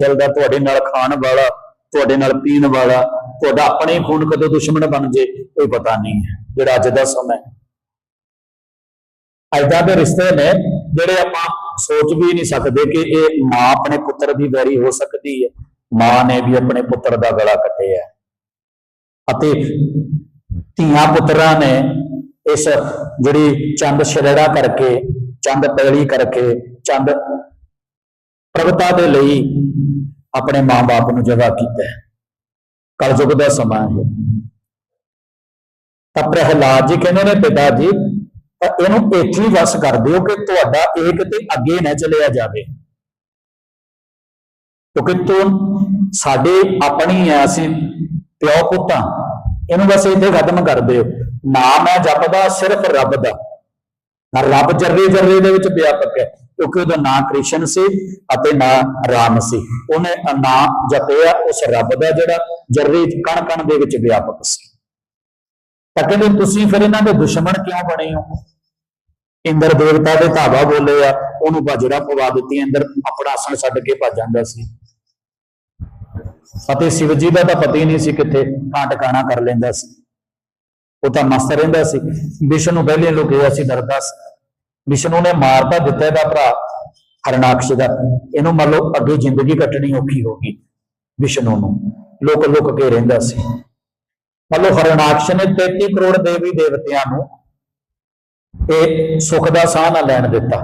ਚੱਲਦਾ ਤੁਹਾਡੇ ਨਾਲ ਖਾਣ ਵਾਲਾ, ਤੁਹਾਡੇ ਨਾਲ ਪੀਣ ਵਾਲਾ, ਤੁਹਾਡਾ ਆਪਣੇ ਖੂਨ ਕਦੋਂ ਦੁਸ਼ਮਣ ਬਣ ਜੇ, ਕੋਈ ਪਤਾ ਨਹੀਂ ਹੈ, ਜਿਹੜਾ ਅੱਜ ਦਾ ਸਮਾਂ ਹੈ। ਐਦਾਂ ਦੇ ਰਿਸ਼ਤੇ ਨੇ ਜਿਹੜੇ ਆਪਾਂ ਸੋਚ ਵੀ ਨਹੀਂ ਸਕਦੇ ਕਿ ਇਹ ਮਾਂ ਆਪਣੇ ਪੁੱਤਰ ਦੀ ਵੈਰੀ ਹੋ ਸਕਦੀ ਹੈ। ਮਾਂ ਨੇ ਵੀ ਆਪਣੇ ਪੁੱਤਰ ਦਾ ਗਲਾ ਕੱਟਿਆ ਅਤੇ ਧੀਆਂ ਪੁੱਤਰਾਂ ਨੇ ਇਸ ਜਿਹੜੀ ਚੰਦ ਛੜੜਾ ਕਰਕੇ, ਚੰਦ ਪੈਲੀ ਕਰਕੇ, ਚੰਦ ਪ੍ਰਭਤਾ ਦੇ ਲਈ ਆਪਣੇ ਮਾਂ-ਬਾਪ ਨੂੰ ਜਗਾ ਕੀਤਾ ਹੈ। ਕਲਯੁਗ ਦਾ ਸਮਾਂ ਹੈ। ਤਾਂ ਪ੍ਰਹਿਲਾਦ ਜੀ ਕਹਿੰਦੇ ਨੇ, ਪਿਤਾ ਜੀ ਇਹਨੂੰ ਇੱਥੇ ਹੀ ਵਸ ਕਰ ਦਿਓ ਕਿ ਤੁਹਾਡਾ ਇਹ ਕਿਤੇ ਅੱਗੇ ਨਾ ਚਲਿਆ ਜਾਵੇ। ਕਿਉਂਕਿ ਤੂੰ ਸਾਡੇ ਆਪਣੀ ਆ, ਅਸੀਂ ਪਿਓ ਪੁੱਤਾਂ, ਇਹਨੂੰ ਬਸ ਇੱਥੇ ਖਤਮ ਕਰ ਦਿਓ। ਨਾਮ ਹੈ ਜਪਦਾ, ਸਿਰਫ ਰੱਬ ਦਾ। ਰੱਬ ਜਰਰੇ ਜਰਰੇ ਦੇ ਵਿੱਚ ਵਿਆਪਕ ਹੈ ਕਿਉਂਕਿ ਉਹਦਾ ਨਾਂ ਕ੍ਰਿਸ਼ਨ ਸੀ ਅਤੇ ਨਾਂ ਰਾਮ ਸੀ। ਉਹਨੇ ਨਾਂ ਜਪਿਆ, ਉਸ ਰੱਬ ਦਾ ਜਿਹੜਾ ਜਰਰੀ ਕਣ ਕਣ ਦੇ ਵਿੱਚ ਵਿਆਪਕ ਸੀ। ਤਾਂ ਕਹਿੰਦੇ, ਤੁਸੀਂ ਫਿਰ ਇਹਨਾਂ ਦੇ ਦੁਸ਼ਮਣ ਕਿਉਂ ਬਣੇ ਹੋ? ਇੰਦਰ ਦੇਵਤਾ ਦੇ ਧਾਵਾ ਬੋਲੇ ਆ, ਉਹਨੂੰ ਬਾਜਰਾ ਪਵਾ ਦਿੱਤੀ, ਇੰਦਰ ਆਪਣਾ ਆਸਣ ਛੱਡ ਕੇ ਭੱਜ ਜਾਂਦਾ ਸੀ। ਅਤੇ ਸ਼ਿਵ ਜੀ ਦਾ ਤਾਂ ਪਤਾ ਹੀ ਨਹੀਂ ਸੀ ਕਿੱਥੇ ਕਾਂ ਟਿਕਾਣਾ ਕਰ ਲੈਂਦਾ ਸੀ। ਉਹ ਤਾਂ ਮਸਤ ਰਹਿੰਦਾ ਸੀ। ਵਿਸ਼ਨੂੰ ਪਹਿਲੇ ਲੁਕਿਆ ਸੀ ਡਰਦਾ ਸੀ। ਵਿਸ਼ਨੂੰ ਨੇ ਮਾਰ ਦਿੱਤਾ ਇਹਦਾ ਭਰਾ, ਹਰਨਾਕਸ਼ ਦਾ। ਇਹਨੂੰ ਮੰਨ ਲਓ ਅੱਗੇ ਜ਼ਿੰਦਗੀ ਕੱਟਣੀ ਔਖੀ ਹੋ ਗਈ ਵਿਸ਼ਨੂੰ ਨੂੰ। ਲੋਕ ਲੁਕ ਕੇ ਰਹਿੰਦਾ ਸੀ। ਮੰਨ ਲਓ ਹਰਨਾਕਸ਼ ਨੇ 33 ਕਰੋੜ ਦੇਵੀ ਦੇਵਤਿਆਂ ਨੂੰ ਇਹ ਸੁੱਖ ਦਾ ਸਾਹ ਨਾ ਲੈਣ ਦਿੱਤਾ।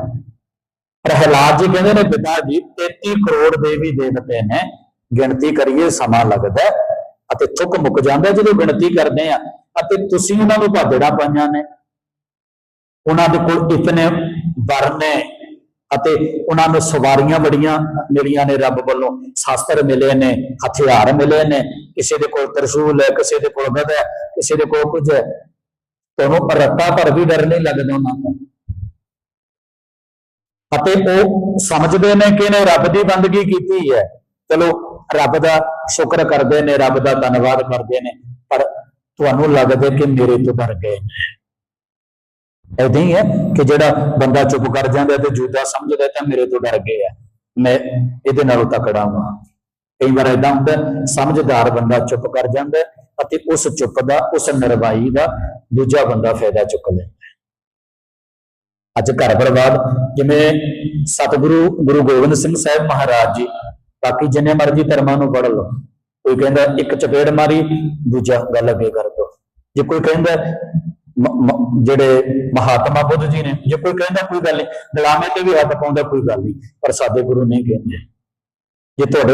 ਪ੍ਰਹਿਲਾਦ ਜੀ ਕਹਿੰਦੇ ਨੇ, ਪਿਤਾ ਜੀ 33 ਕਰੋੜ ਦੇਵੀ ਦੇਵਤੇ ਨੇ, ਗਿਣਤੀ ਕਰੀਏ, ਸਮਾਂ ਲੱਗਦਾ ਅਤੇ ਥੁੱਕ ਮੁੱਕ ਜਾਂਦਾ ਜਦੋਂ ਗਿਣਤੀ ਕਰਦੇ ਆ ਅਤੇ ਤੁਸੀਂ ਉਹਨਾਂ ਨੂੰ ਭਾਦੜਾ ਪਾਈਆਂ ਨੇ। ਉਹਨਾਂ ਦੇ ਕੋਲ ਇਤਨੇ ਵਰਨੇ ਅਤੇ ਉਹਨਾਂ ਨੂੰ ਸਵਾਰੀਆਂ ਬੜੀਆਂ ਮਿਲੀਆਂ ਨੇ ਰੱਬ ਵੱਲੋਂ, ਸ਼ਾਸਤਰ ਮਿਲੇ ਨੇ, ਹਥਿਆਰ ਮਿਲੇ ਨੇ, ਕਿਸੇ ਦੇ ਕੋਲ ਤਰਸ਼ੂਲ ਹੈ, ਕਿਸੇ ਦੇ ਕੋਲ ਗਦਾ ਹੈ, ਕਿਸੇ ਦੇ ਕੋਲ ਕੁਝ ਹੈ। ਤੁਹਾਨੂੰ ਰੱਤਾ ਪਰ ਵੀ ਡਰ ਨਹੀਂ ਲੱਗਦਾ ਉਹਨਾਂ ਤੋਂ ਅਤੇ ਉਹ ਸਮਝਦੇ ਨੇ ਕਿ ਇਹਨੇ ਰੱਬ ਦੀ ਬੰਦਗੀ ਕੀਤੀ ਹੈ। ਚਲੋ, ਰੱਬ ਦਾ ਸ਼ੁਕਰ ਕਰਦੇ ਨੇ, ਰੱਬ ਦਾ ਧੰਨਵਾਦ ਕਰਦੇ ਨੇ, ਪਰ ਤੁਹਾਨੂੰ ਲੱਗਦਾ ਕਿ ਮੇਰੇ ਤੋਂ ਡਰ ਗਏ ਨੇ। ਏਦਾਂ ਹੀ ਹੈ ਕਿ ਜਿਹੜਾ ਬੰਦਾ ਚੁੱਪ ਕਰ ਜਾਂਦਾ ਤੇ ਜੂਦਾ ਸਮਝਦਾ ਤਾਂ ਮੇਰੇ ਤੋਂ ਡਰ ਗਏ ਮੈਂ ਇਹਦੇ ਨਾਲੋਂ ਤਕੜਾ ਹਾਂ ਕਈ ਵਾਰ ਏਦਾਂ ਹੁੰਦਾ, ਸਮਝਦਾਰ ਬੰਦਾ ਚੁੱਪ ਕਰ ਜਾਂਦਾ ਅਤੇ ਉਸ ਚੁੱਪ ਦਾ, ਉਸ ਨਰਵਾਈ ਦਾ ਦੂਜਾ ਬੰਦਾ ਫਾਇਦਾ ਚੁੱਕ ਲੈਂਦਾ। ਅੱਜ ਘਰ ਬਰਬਾਦ ਜਿਵੇਂ ਸਤਿਗੁਰੂ, ਗੁਰੂ ਗੋਬਿੰਦ ਸਿੰਘ ਸਾਹਿਬ ਮਹਾਰਾਜ ਜੀ, ਬਾਕੀ ਜਿੰਨੇ ਮਰਜ਼ੀ ਧਰਮਾਂ ਨੂੰ ਪੜ੍ਹ ਲਓ, ਕੋਈ ਕਹਿੰਦਾ ਇੱਕ ਚਪੇੜ ਮਾਰੀ, ਦੂਜਾ ਗੱਲ ਅੱਗੇ ਕਰ ਦੋ। ਜੇ ਕੋਈ ਕਹਿੰਦਾ ਜਿਹੜੇ ਮਹਾਤਮਾ ਬੁੱਧ ਜੀ ਨੇ, ਜੇ ਕੋਈ ਕਹਿੰਦਾ ਕੋਈ ਗੱਲ ਨਹੀਂ, ਗੁਲਾਮੇ ਤੇ ਵੀ ਹੱਥ ਪਾਉਂਦਾ ਕੋਈ ਗੱਲ ਨਹੀਂ, ਪਰ ਸਾਡੇ ਗੁਰੂ ਨਹੀਂ ਕਹਿੰਦੇ। ਜੇ ਤੁਹਾਡੇ